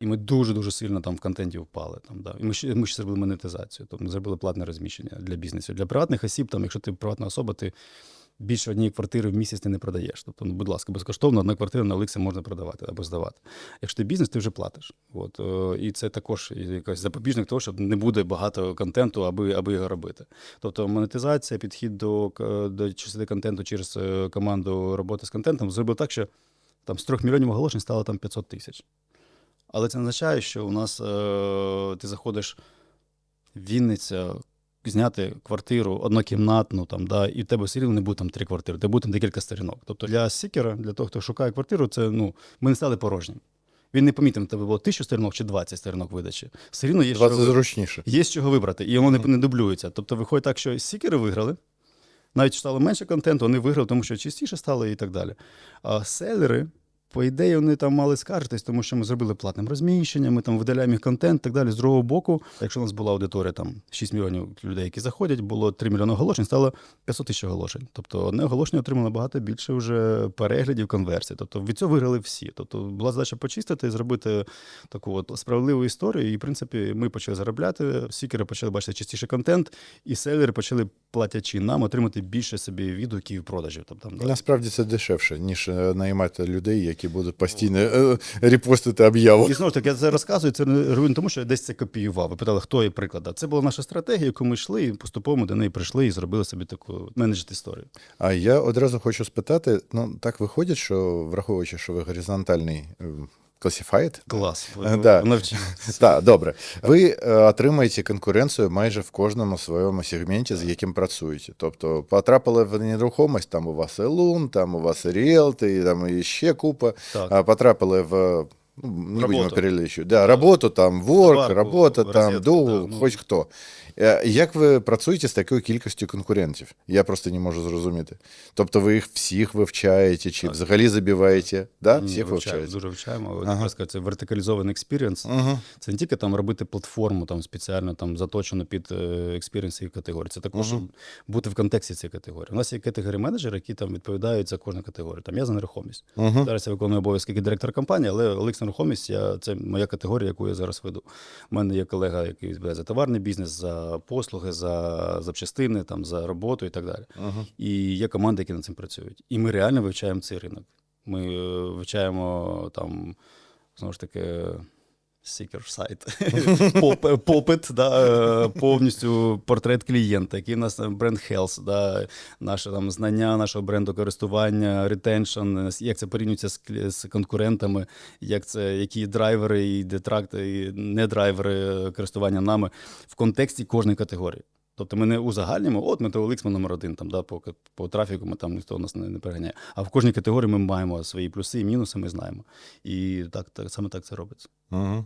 І ми дуже-дуже сильно там в контенті впали. Там, да. І ми ще, ми ще зробили монетизацію. Тобто ми зробили платне розміщення для бізнесу. Для приватних осіб, там, якщо ти приватна особа, ти більше однієї квартири в місяць ти не продаєш. Тобто, ну, будь ласка, безкоштовно одна квартира на Оликсі можна продавати або здавати. Якщо ти бізнес, ти вже платиш. От, е, і це також якась запобіжник того, що не буде багато контенту, аби, аби його робити. Тобто монетизація, підхід до, до частини контенту через е, команду роботи з контентом зробив так, що там з 3 мільйонів оголошень стало там 500 тисяч. Але це не означає, що у нас е, ти заходиш в Вінниця, зняти квартиру однокімнатну, там, да, і в тебе все рівно не буде там три квартири, тебе буде там декілька сторінок. Тобто для сікера, для того, хто шукає квартиру, це ну, ми не стали порожнім. Він не помітив, тебе було тисячу сторінок чи 20 сторінок видачі. Все рівно є 20 що, зручніше. є з чого вибрати, і воно не, не дублюється. Тобто виходить так, що сікери виграли, навіть стало менше контенту, вони виграли, тому що чистіше стало і так далі. А селери, по ідеї, вони там мали скаржитись, тому що ми зробили платним розміщення, ми там видаляємо їх контент і так далі. З другого боку, якщо у нас була аудиторія там 6 мільйонів людей, які заходять, було 3 мільйони оголошень, стало 500 тисяч оголошень. Тобто одне оголошення отримало набагато більше вже переглядів, конверсій. Тобто від цього виграли всі. Тобто була задача почистити і зробити таку от справедливу історію. І, в принципі, ми почали заробляти, сікери почали бачити частіше контент, і селери почали платячи нам отримати більше собі відгуків і продажів. Тобто, там. Насправді це дешевше, ніж е, наймати людей, які будуть постійно е, репостити об'яву. І знову ж таки, я це розказую, це не роблю тому, що я десь це копіював. Ви питали, хто є приклад. Це була наша стратегія, яку ми йшли, і поступово до неї прийшли і зробили собі таку менеджер історію. А я одразу хочу спитати: ну так виходить, що враховуючи, що ви горизонтальний е, classified, Клас. Да. да. Добре. Ви е, отримаєте конкуренцію майже в кожному своєму сегменті, з яким працюєте. Тобто потрапили в нерухомість, там у вас і лун, там у вас і ріелти, і там і ще купа. Так. Потрапили в. Ну, не будемо перелічувати. Да, роботу, там, ворк, Сварку, робота, там, розетку, да, ну. хоч хто. Е, Як ви працюєте з такою кількістю конкурентів? Я просто не можу зрозуміти. Тобто ви їх всіх вивчаєте, чи взагалі забиваєте? Да? Ні, Всіх вивчаємо, вивчаєте? Дуже вивчаємо. Ага. Ага. Це вертикалізований експірієнс. Угу. Це не тільки там робити платформу там спеціально там заточену під експірієнс і категорії. Це також Мгм. бути в контексті цієї категорії. У нас є категорії менеджери, які там відповідають за кожну категорію. Там я за нерухомість. Угу. Зараз я виконую обов'язки як директор компанії, але Олекс Нерухомість я, це моя категорія, яку я зараз веду. У мене є колега, який відповідає за товарний бізнес, за послуги, за запчастини, там, за роботу і так далі. Ага. І є команди, які над цим працюють. І ми реально вивчаємо цей ринок. Ми е, вивчаємо там, знову ж таки. Seeker сайт, попит, да, е, повністю портрет клієнта, який в нас бренд Health, да, наше там знання нашого бренду користування, ретеншн, як це порівнюється з, з конкурентами, як це, які драйвери і детракти, і не драйвери користування нами в контексті кожної категорії. Тобто ми не узагальнюємо, от Метеоликс ми номер один, там, да, по, по трафіку ми там ніхто нас не, не переганяє. А в кожній категорії ми маємо свої плюси і мінуси, ми знаємо. І так, так саме так це робиться. Угу.